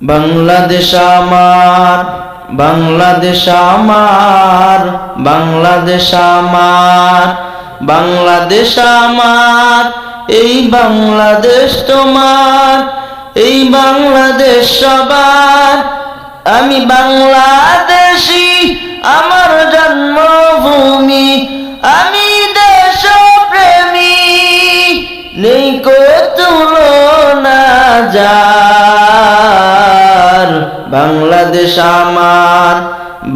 বাংলাদেশ আমার বাংলাদেশ আমার বাংলাদেশ আমার বাংলাদেশ আমার, এই বাংলাদেশ তোমার, এই বাংলাদেশ সবার। আমি বাংলাদেশি, আমার জন্মভূমি বাংলাদেশ আমার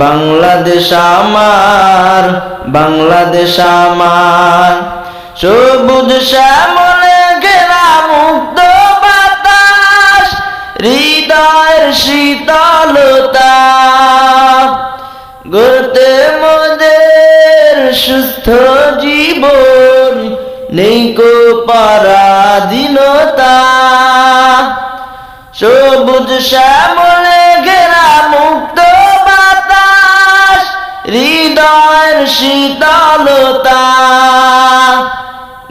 বাংলাদেশ আমার বাংলাদেশ আমার। সবুজ শ্যামলে ঘেরা মুক্ত বাতাস, হৃদয়ের শীতলতা। গড়তে মোদের সুস্থ জীবন, নেই কো পরাধীনতা। সবুজ শ্যামলে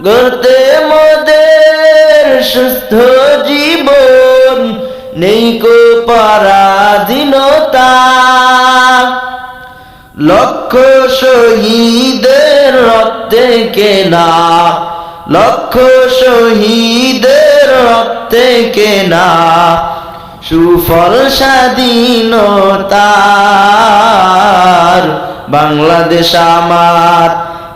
গড়তে মোদের সুস্থ জীবন, নেই কো পরাধীনতা। লক্ষ শহীদের রক্তে কেনা, লক্ষ শহীদের রক্তে কেনা, সুফল স্বাধীনতার বাংলাদেশ আমার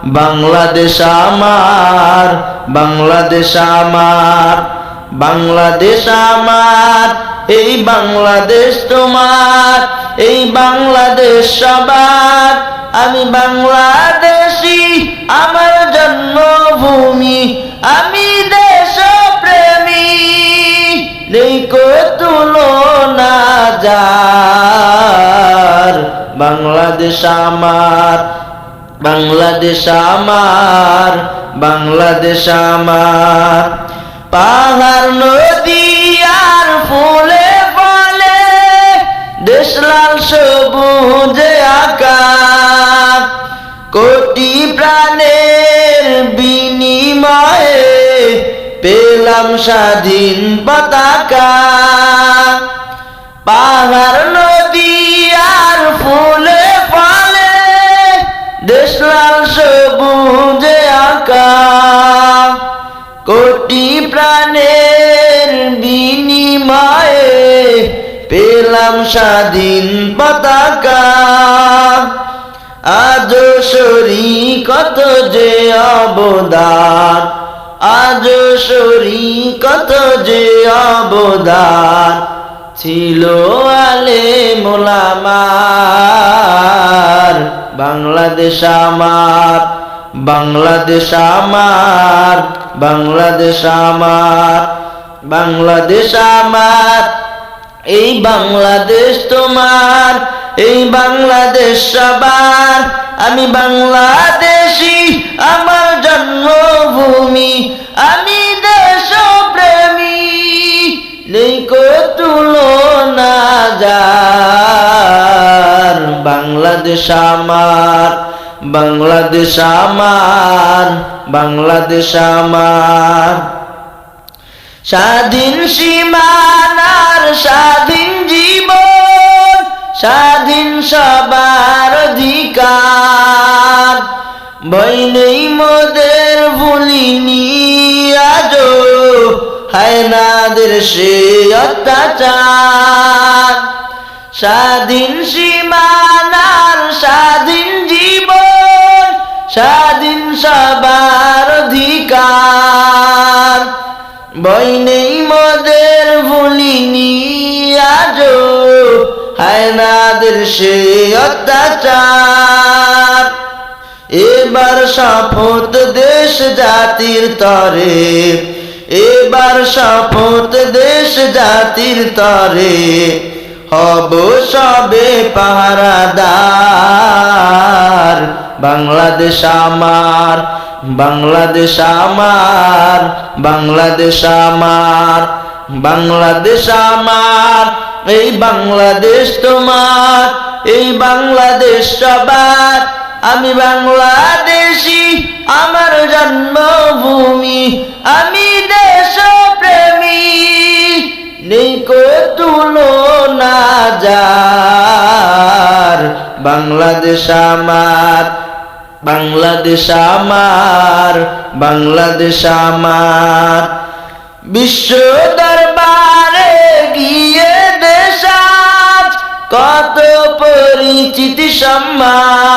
বাংলাদেশ আমার বাংলাদেশ আমার বাংলাদেশ আমার, এই বাংলাদেশ তোমার, এই বাংলাদেশ সবার। আমি বাংলাদেশি, আমার জন্মভূমি, আমি দেশপ্রেমী। নেই তুলনা যার, বাংলাদেশ আমার বাংলাদেশ আমার বাংলাদেশ আমার। পাহাড়, নদী আর ফুলে ফলে দেশ লাল সবুজে আকাশ। কোটি প্রাণের বিনিময়ে পেলাম স্বাধীন পতাকা। পাহাড় কোটি প্রাণের বিনিময়ে পেলাম স্বাধীন পতাকা। আজ সরি কত যে অবদান আজ সরি কত যে অবদান ছিল আলে মোলামার। বাংলাদেশ আমার বাংলাদেশ আমার। বাংলাদেশ আমার বাংলাদেশ আমার, এই বাংলাদেশ তোমার, এই বাংলাদেশ সবার। আমি বাংলাদেশি, আমার জন্মভূমি, আমি দেশপ্রেমী। নেই কো তুলনা যার। বাংলাদেশ আমার বাংলাদেশ আমার। বাংলাদেশ আমার। স্বাধীন সীমানার স্বাধীন জীবন, স্বাধীন সবার অধিকার। ভয় নেই মোদের ভুলিনি আজো হায়নাদের সে অত্যাচার। স্বাধীন সীমানার স্বাধীন জীবন, স্বাধীন সবার বই নেই মোদের ভুলিনি আজো হায়নাদের সে অত্যাচার। এবার শপথ দেশ জাতির তরে। এবার শপথ দেশ জাতির তরে। হব সবে পাহারাদার। বাংলাদেশ আমার বাংলাদেশ আমার বাংলাদেশ আমার বাংলাদেশ আমার, এই বাংলাদেশ তোমার, এই বাংলাদেশ সবার। আমি বাংলাদেশি, আমার জন্মভূমি, আমি দেশ প্রেমী নেই তুলনা যার, বাংলাদেশ আমার বাংলাদেশ আমার বাংলাদেশ আমার। বিশ্ব দরবারে গিয়ে দেশ কত পরিচিতি সম্মান।